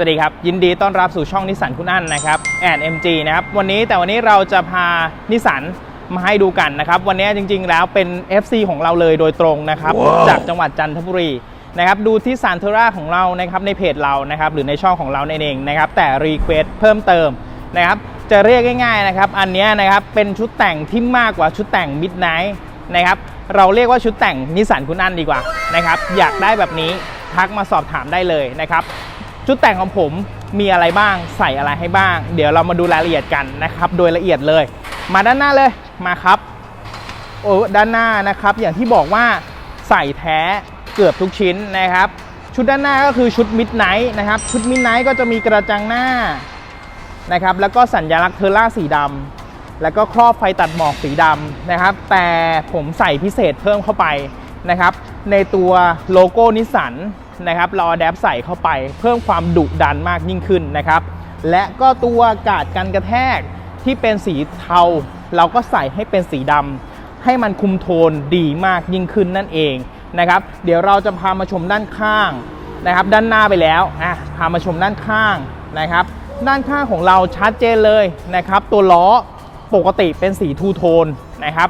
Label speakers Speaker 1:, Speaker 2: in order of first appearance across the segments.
Speaker 1: สวัสดีครับ ยินดีต้อนรับสู่ช่องนิสสันคุณอั้นนะครับแอนเอ็มจีนะครับวันนี้แต่วันนี้เราจะพานิสสันมาให้ดูกันนะครับ วันนี้จริงๆแล้วเป็น FC ของเราเลยโดยตรงนะครับจากจังหวัดจันทบุรีนะครับดูที่ซานเทราของเรานะครับในเพจเรานะครับหรือในช่องของเราเองนะครับแต่รีเควสเพิ่มเติมนะครับจะเรียกง่ายๆนะครับอันเนี้ยนะครับเป็นชุดแต่งที่มากกว่าชุดแต่งมิดไนท์นะครับเราเรียกว่าชุดแต่งนิสสันคุณอั้นดีกว่านะครับอยากได้แบบนี้ทักมาสอบถามได้เลยนะครับ ชุดแต่งของผมมีอะไรบ้างใส่อะไรให้บ้าง เดี๋ยวเรามาดูรายละเอียดกันนะครับ โดยละเอียดเลย มาด้านหน้าเลยมาครับโอ้ด้านหน้านะครับ อย่างที่บอกว่าใส่แท้เกือบทุกชิ้นนะครับ ชุดด้านหน้าก็คือชุดมิดไนท์นะครับ ชุดมิดไนท์ก็จะมีกระจังหน้านะครับ แล้วก็สัญลักษณ์เทอร่าสีดำแล้วก็ครอบไฟตัดหมอกสีดำนะครับ แต่ผมใส่พิเศษเพิ่มเข้าไปนะครับ ในตัวโลโก้นิสสัน นะครับเราแดปใส่เข้าไป เพิ่มความดุดันมากยิ่งขึ้นนะครับ และก็ตัวกาดกันกระแทกที่เป็นสีเทา เราก็ใส่ให้เป็นสีดำให้มันคุมโทนดีมากยิ่งขึ้นนั่นเองนะครับ เดี๋ยวเราจะพามาชมด้านข้างนะครับ ด้านหน้าไปแล้วอะพามาชมด้านข้างนะครับ ด้านข้างของเราชัดเจนเลยนะครับ ตัวล้อปกติเป็นสีทูโทนนะครับ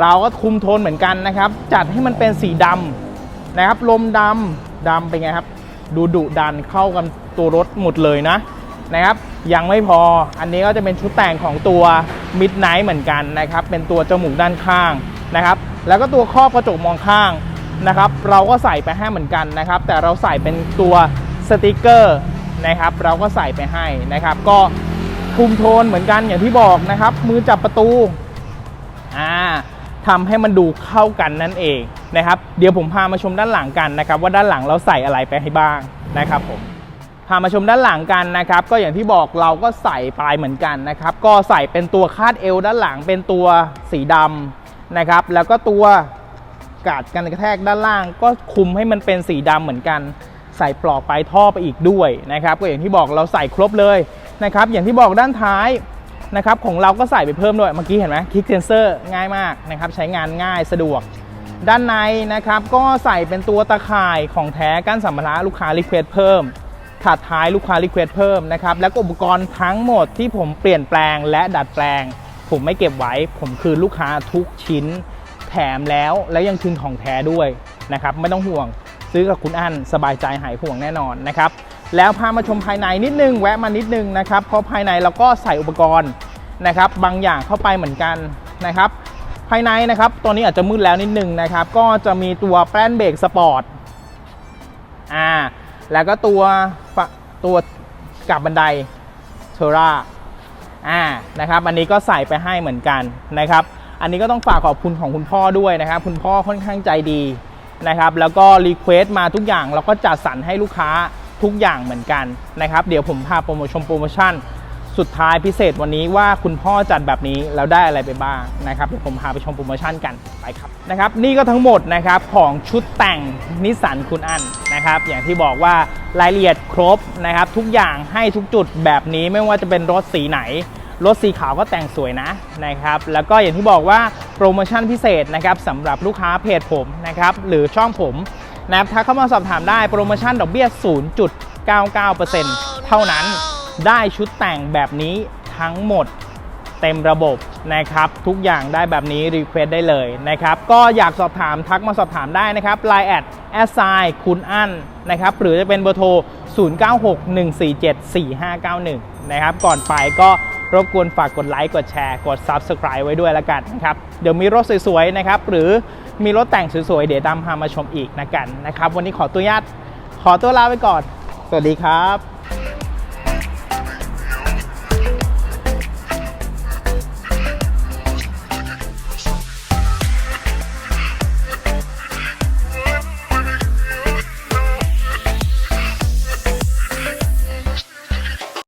Speaker 1: เราก็คุมโทนเหมือนกันนะครับ จัดให้มันเป็นสีดำนะครับลมดำ ดำเป็นไงครับ ดูดุดันเข้ากันตัวรถหมดเลยนะนะครับ ยังไม่พออันนี้ก็จะเป็นชุดแต่งของตัว Midnight เหมือนกันนะครับ เป็นตัวจมูกด้านข้างนะครับ แล้วก็ตัวครอบกระจกมองข้างนะครับ เราก็ใส่ไปให้เหมือนกันนะครับ แต่เราใส่เป็นตัวสติกเกอร์นะครับ เราก็ใส่ไปให้นะครับ ก็คุมโทนเหมือนกันอย่างที่บอกนะครับ มือจับประตู ทำให้มันดูเข้ากันนั่นเองนะครับเดี๋ยวผมพามาชมด้านหลังกันนะครับว่าด้านหลังเราใส่อะไรไปให้บ้างนะครับผมพามาชมด้านหลังกันนะครับ ก็อย่างที่บอกเราก็ใส่ปลายเหมือนกันนะครับ ก็ใส่เป็นตัวคาดเอวด้านหลังเป็นตัวสีดำนะครับ แล้วก็ตัวกาดกันกระแทกด้านล่าง ก็คุมให้มันเป็นสีดำเหมือนกัน ใส่ปลอกปลายท่อไปอีกด้วยนะครับ ก็อย่างที่บอกเราใส่ครบเลยนะครับ อย่างที่บอกด้านท้าย นะครับของเราก็ใส่ไปเพิ่มด้วยเมื่อกี้เห็นไหมคลิกเซนเซอร์ง่ายมากนะครับใช้งานง่ายสะดวก ด้านในนะครับก็ใส่เป็นตัวตะข่ายของแท้กั้นสัมภาระลูกค้ารีเควสเพิ่มถาดท้ายลูกค้ารีเควสเพิ่มนะครับแล้วก็อุปกรณ์ทั้งหมดที่ผมเปลี่ยนแปลงและดัดแปลง ผมไม่เก็บไว้ ผมคือลูกค้าทุกชิ้น แถมแล้วแล้วยังคืนของแท้ด้วยนะครับไม่ต้องห่วงซื้อกับคุณอั้นสบายใจหายห่วงแน่นอนนะครับ แล้วพามาชมภายในนิดนึงแวะมานิดนึงนะครับเพราะภายในเราก็ใส่อุปกรณ์นะครับ บางอย่างเข้าไปเหมือนกันนะครับ ภายในนะครับตัวนี้อาจจะมืดแล้วนิดนึงนะครับ ก็จะมีตัวแป้นเบรกสปอร์ตอ่าแล้วก็ตัวตัวกับบันไดเทอร่าอ่านะครับ อันนี้ก็ใส่ไปให้เหมือนกันนะครับ อันนี้ก็ต้องฝากขอบคุณของคุณพ่อด้วยนะครับ คุณพ่อค่อนข้างใจดีนะครับ แล้วก็รีเควสต์มาทุกอย่างเราก็จัดสรรให้ลูกค้า ทุกอย่างเหมือนกันนะครับ เดี๋ยวผมพาโปรโมชั่นโปรโมชั่นสุดท้ายพิเศษวันนี้ว่าคุณพ่อจัดแบบนี้แล้วได้อะไรไปบ้างนะครับเดี๋ยวผมพาไปชมโปรโมชั่นกันไปครับนะครับ นี่ก็ทั้งหมดนะครับของชุดแต่งนิสสันคุณอันนะครับอย่างที่บอกว่ารายละเอียดครบนะครับทุกอย่างให้ทุกจุดแบบนี้ไม่ว่าจะเป็นรถสีไหน รถสีขาวก็แต่งสวยนะนะครับแล้วก็อย่างที่บอกว่าโปรโมชั่นพิเศษนะครับสำหรับลูกค้าเพจผมนะครับหรือช่องผม นะครับถ้าเข้ามาสอบถามได้โปรโมชั่นดอกเบี้ย 0.99%เท่านั้นได้ชุดแต่งแบบนี้ทั้งหมดเต็มระบบนะครับทุกอย่างได้แบบนี้รีเควสได้เลยนะครับก็อยากสอบถามทักมาสอบถามได้นะครับ Line แอดแอสไซคุณอั้นนะครับหรือจะเป็นเบอร์โทร 0961474591 นะครับก่อนไปก็รบกวนฝากกดไลค์กดแชร์กด Subscribe ไว้ด้วยละกันนะครับเดี๋ยวมีรถสวยๆนะครับหรือ มีรถแต่งสวยๆ เดี๋ยวตามพามาชมอีกนะกันนะครับ วันนี้ขอตัวญาตขอตัวลาไปก่อน สวัสดีครับ